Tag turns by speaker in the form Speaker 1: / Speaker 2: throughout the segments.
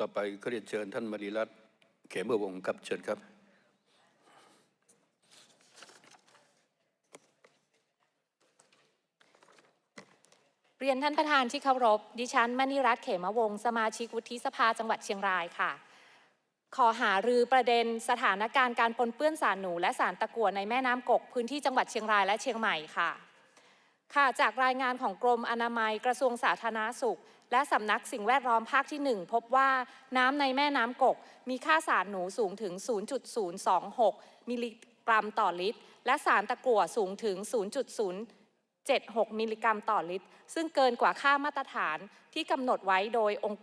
Speaker 1: ต่อไปก็เรียนเชิญท่านมณีรัตน์เขมวงศ์ครับเชิญครับ
Speaker 2: เรียนท่านประธานที่เคารพ ดิฉันมณีรัตน์เขมวงศ์สมาชิกวุฒิสภาจังหวัดเชียงรายค่ะ ขอหารือประเด็นสถานการณ์การปนเปื้อนสารหนู และสารตะกั่วในแม่น้ำกกพื้นที่จังหวัดเชียงรายและเชียงใหม่ค่ะ ค่ะ จากรายงานของกรมอนามัยกระทรวงสาธารณสุข และสำนักสิ่งแวดล้อมภาคที่ 1 พบว่าน้ำในแม่น้ำกก มีค่าสารหนูสูงถึง 0.026 มิลลิกรัมต่อลิตร และสารตะกั่วสูงถึง 0.076 มิลลิกรัมต่อลิตร ซึ่งเกินกว่าค่ามาตรฐานที่กำหนดไว้โดยองค์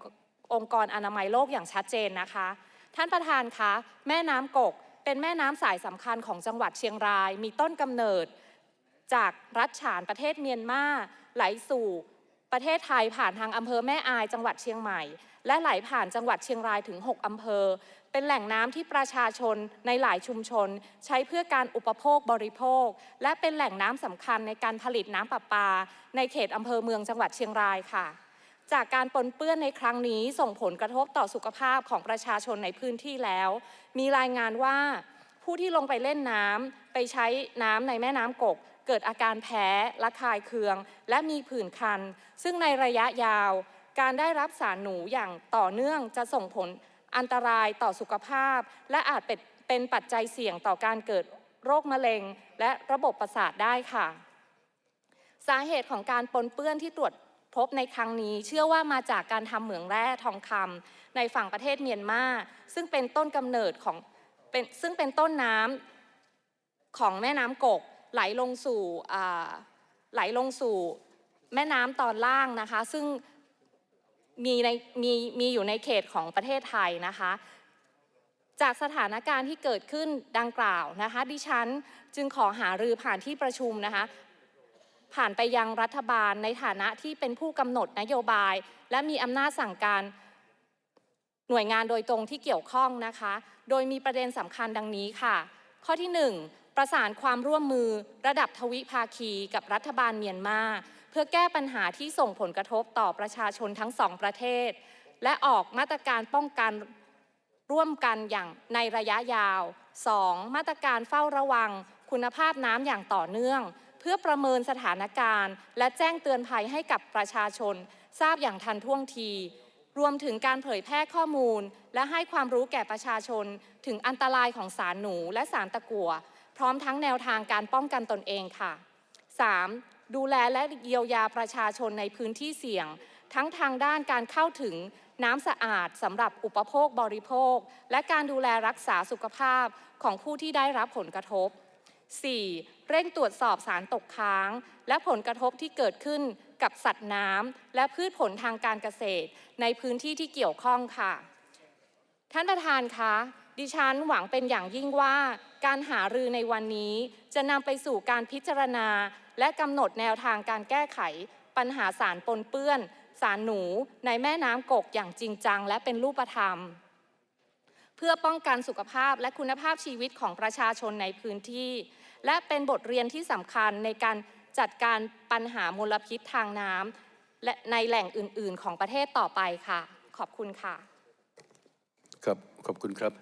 Speaker 2: องค์กรอนามัยโลกอย่างชัดเจนนะคะ ท่านประธานคะแม่น้ำกก เป็นแม่น้ำสายสำคัญของจังหวัดเชียงราย มีต้นกำเนิด จากรัฐฉานประเทศเมียนมาไหลสู่ ประเทศไทยผ่านทางอำเภอแม่อายจังหวัดเชียงใหม่ และไหลผ่านจังหวัดเชียงรายถึง 6 อำเภอ เป็นแหล่งน้ำที่ประชาชนในหลายชุมชน ใช้เพื่อการอุปโภคบริโภค และเป็นแหล่งน้ำสำคัญในการผลิตน้ำประปา ในเขตอำเภอเมืองจังหวัดเชียงรายค่ะ จากการปนเปื้อนในครั้งนี้ส่งผลกระทบต่อสุขภาพของประชาชนในพื้นที่แล้ว มีรายงานว่าผู้ที่ลงไปเล่นน้ำไปใช้น้ำในแม่น้ำกก เกิดอาการแพ้ระคายเคือง และมีผื่นคัน ซึ่งในระยะยาว การได้รับสารหนูอย่างต่อเนื่องจะส่งผลอันตรายต่อสุขภาพ และอาจเป็นปัจจัยเสี่ยงต่อการเกิดโรคมะเร็ง และระบบประสาทได้ค่ะ สาเหตุของการปนเปื้อนที่ตรวจพบในครั้งนี้เชื่อว่ามาจากการทำเหมืองแร่ทองคำในฝั่งประเทศเมียนมาซึ่งเป็นต้นกำเนิดของเป็นซึ่งเป็นต้นน้ำของแม่น้ำกก ไหลลงสู่ไหลลงสู่แม่น้ำตอนล่างนะคะ ซึ่งมีในมีมีอยู่ในเขตของประเทศไทยนะคะ จากสถานการณ์ที่เกิดขึ้นดังกล่าวนะคะ ดิฉันจึงขอหารือผ่านที่ประชุมนะคะผ่านไปยังรัฐบาลในฐานะที่เป็นผู้กำหนดนโยบาย และมีอำนาจสั่งการหน่วยงานโดยตรงที่เกี่ยวข้องนะคะ โดยมีประเด็นสำคัญดังนี้ค่ะ ข้อที่ 1 ประสานความร่วมมือระดับทวิภาคีกับรัฐบาลเมียนมาเพื่อแก้ปัญหาที่ส่งผลกระทบต่อประชาชนทั้งสองประเทศ และออกมาตรการป้องกันร่วมกันอย่างในระยะยาว 2. มาตรการเฝ้าระวัง คุณภาพน้ำอย่างต่อเนื่อง เพื่อประเมินสถานการณ์ และแจ้งเตือนภัยให้กับประชาชน ทราบอย่างทันท่วงที รวมถึงการเผยแพร่ข้อมูล และให้ความรู้แก่ประชาชน ถึงอันตรายของสารหนูและสารตะกั่ว พร้อมทั้งแนวทางการป้องกันตนเองค่ะ 3. ดูแลและเยียวยาประชาชนในพื้นที่เสี่ยง ทั้งทางด้านการเข้าถึงน้ำสะอาดสำหรับอุปโภคบริโภค และการดูแลรักษาสุขภาพของผู้ที่ได้รับผลกระทบ 4. เร่งตรวจสอบสารตกค้าง และผลกระทบที่เกิดขึ้นกับสัตว์น้ำและพืชผลทางการเกษตร ในพื้นที่ที่เกี่ยวข้องค่ะ ท่านประธานคะดิฉันหวังเป็นอย่างยิ่งว่า การหารือในวันนี้จะนำไปสู่การพิจารณา และกำหนดแนวทางการแก้ไข ปัญหาสารปนเปื้อน สารหนูในแม่น้ำกกอย่างจริงจัง และเป็นรูปธรรม เพื่อป้องกันสุขภาพและคุณภาพชีวิตของประชาชนในพื้นที่ และเป็นบทเรียนที่สำคัญในการจัดการปัญหามลพิษทางน้ำและในแหล่งอื่น ๆ ของประเทศต่อไปค่ะ ขอบคุณค่ะ
Speaker 1: ครับ ขอบคุณครับ